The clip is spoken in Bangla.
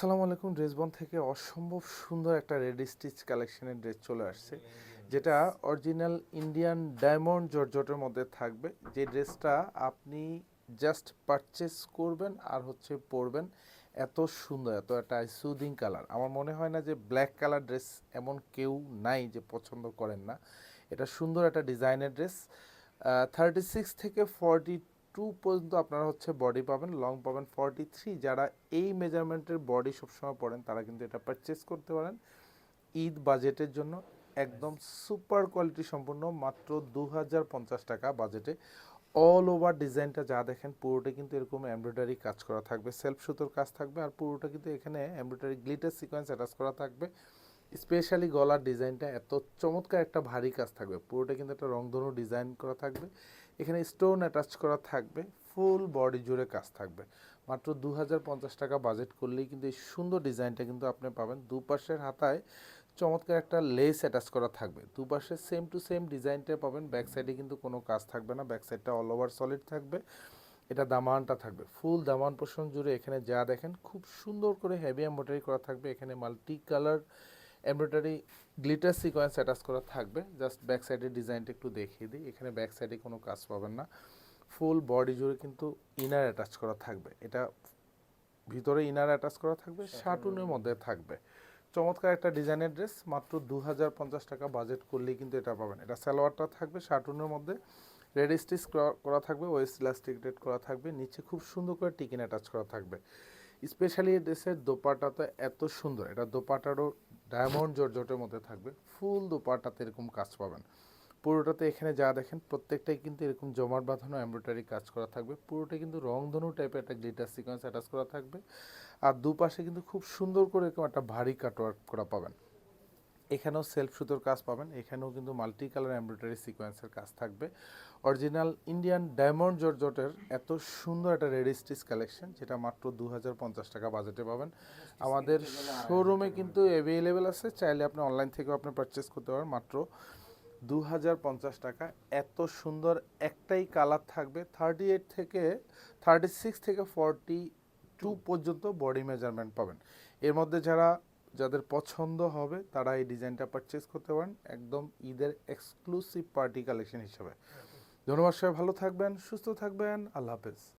আসসালামু আলাইকুম ড্রেস বন থেকে অসম্ভব সুন্দর একটা রেডি স্টিচ কালেকশনের ড্রেস চলে আসছে, যেটা অরিজিনাল ইন্ডিয়ান ডায়মন্ড জর্জটের মধ্যে থাকবে। যে ড্রেসটা আপনি জাস্ট পারচেস করবেন আর হচ্ছে পরবেন, এত সুন্দর, এত একটা সুদিং কালার আমার মনে হয় না যে ব্ল্যাক কালার ড্রেস এমন কেউ নাই যে পছন্দ করেন না। এটা সুন্দর একটা ডিজাইনের ড্রেস থার্টি সিক্স থেকে ফর্টি টু পর্যন্ত আপনারা হচ্ছে বডি পাবেন লং পাবেন ফর্টি থ্রি যারা এই মেজারমেন্টের বডি সবসময় পড়েন তারা কিন্তু এটা পারচেস করতে পারেন। ঈদ বাজেটের জন্য একদম সুপার কোয়ালিটি সম্পূর্ণ মাত্র দু হাজার পঞ্চাশ টাকা বাজেটে অল ওভার ডিজাইনটা যা দেখেন পুরোটা কিন্তু এরকম এমব্রয়ডারি কাজ করা থাকবে সেলফ সুতোর কাজ থাকবে আর পুরোটা কিন্তু এখানে এমব্রয়ডারি গ্লিটার সিকোয়েন্স অ্যাটাচ করা থাকবে। স্পেশালি গলার ডিজাইনটা এত চমৎকার একটা ভারী কাজ থাকবে। পুরোটা কিন্তু একটা রংধনু ডিজাইন করা থাকবে। এখানে স্টোন অ্যাটাচ করা থাকবে। ফুল বডি জুড়ে কাজ থাকবে। মাত্র দু হাজার পঞ্চাশ টাকা বাজেট করলেই কিন্তু এই সুন্দর ডিজাইনটা কিন্তু আপনি পাবেন। দুপাশের হাতায় চমৎকার একটা লেস অ্যাটাচ করা থাকবে। দুপাশে সেম টু সেম ডিজাইনটা পাবেন। ব্যাক সাইডে কিন্তু কোনো কাজ থাকবে না। ব্যাক সাইডটা অল ওভার সলিড থাকবে। এটা দামানটা থাকবে। ফুল দামান পোষণ জুড়ে এখানে যা দেখেন, খুব সুন্দর করে হেভি এম্ব্রয়ডারি করা থাকবে। এখানে multi colour embroidery glitter sequence attach করা থাকবে। জাস্ট ব্যাক সাইডের ডিজাইনটা একটু দেখিয়ে দিই। এখানে ব্যাক সাইডে কোনো কাজ পাবেন না। ফুল বডি জুড়ে কিন্তু ইনার অ্যাটাচ করা থাকবে। এটা ভিতরে ইনার অ্যাটাচ করা থাকবে শার্টুনের মধ্যে। থাকবে। চমৎকার একটা ডিজাইনের ড্রেস মাত্র দু হাজার পঞ্চাশ টাকা বাজেট করলেই কিন্তু এটা পাবেন। এটা সালোয়ারটা থাকবে শার্টুনের মধ্যে। রেড স্টিচ করা থাকবে ওয়েস্ট ইলাস্টিক রেড করা থাকবে। নিচে খুব সুন্দর করে টিকিন অ্যাটাচ করা থাকবে। স্পেশালি এই ড্রেসের দোপাটাতে এত সুন্দর। এটা দোপাটারও ডায়মন্ড জর্জটের মধ্যে থাকবে, ফুল দুপাটাতে এরকম কাজ পাবেন। পুরোটাতে এখানে যা দেখেন, প্রত্যেকটাই কিন্তু এরকম জমাট বাঁধানো এমব্রয়ডারি কাজ করা থাকবে। পুরোটাই কিন্তু রংধনু টাইপের একটা গ্লিটার সিকোয়েন্স অ্যাটাচ করা থাকবে। আর দুপাশে কিন্তু খুব সুন্দর করে এরকম একটা ভারী কাটওয়ার্ক করা পাবেন। এখানেও সেলফ সুতোর কাজ পাবেন, এখানেও কিন্তু মাল্টি কালার এমব্রয়ডারি সিকোয়েন্সের কাজ থাকবে। অরিজিনাল ইন্ডিয়ান ডায়মন্ড জর্জটের এত সুন্দর একটা রেডি স্টিচ কালেকশন যেটা মাত্র দু হাজার পঞ্চাশ টাকা বাজেটে পাবেন। আমাদের শোরুমে কিন্তু অ্যাভেলেবেল আছে, চাইলে আপনি অনলাইন থেকেও আপনি পারচেস করতে পারেন। মাত্র দু হাজার পঞ্চাশ টাকা, এত সুন্দর একটাই কালার থাকবে থার্টি এইট থেকে থার্টি সিক্স থেকে ফর্টি টু পর্যন্ত বডি মেজারমেন্ট পাবেন। এর মধ্যে যারা যাদের পছন্দ হবে, তারা এই ডিজাইনটা পারচেস করতে পারেন একদম ঈদের এক্সক্লুসিভ পার্টি কালেকশন হিসেবে। ধন্যবাদ সবাই, ভালো থাকবেন, সুস্থ থাকবেন, আল্লাহ হাফেজ।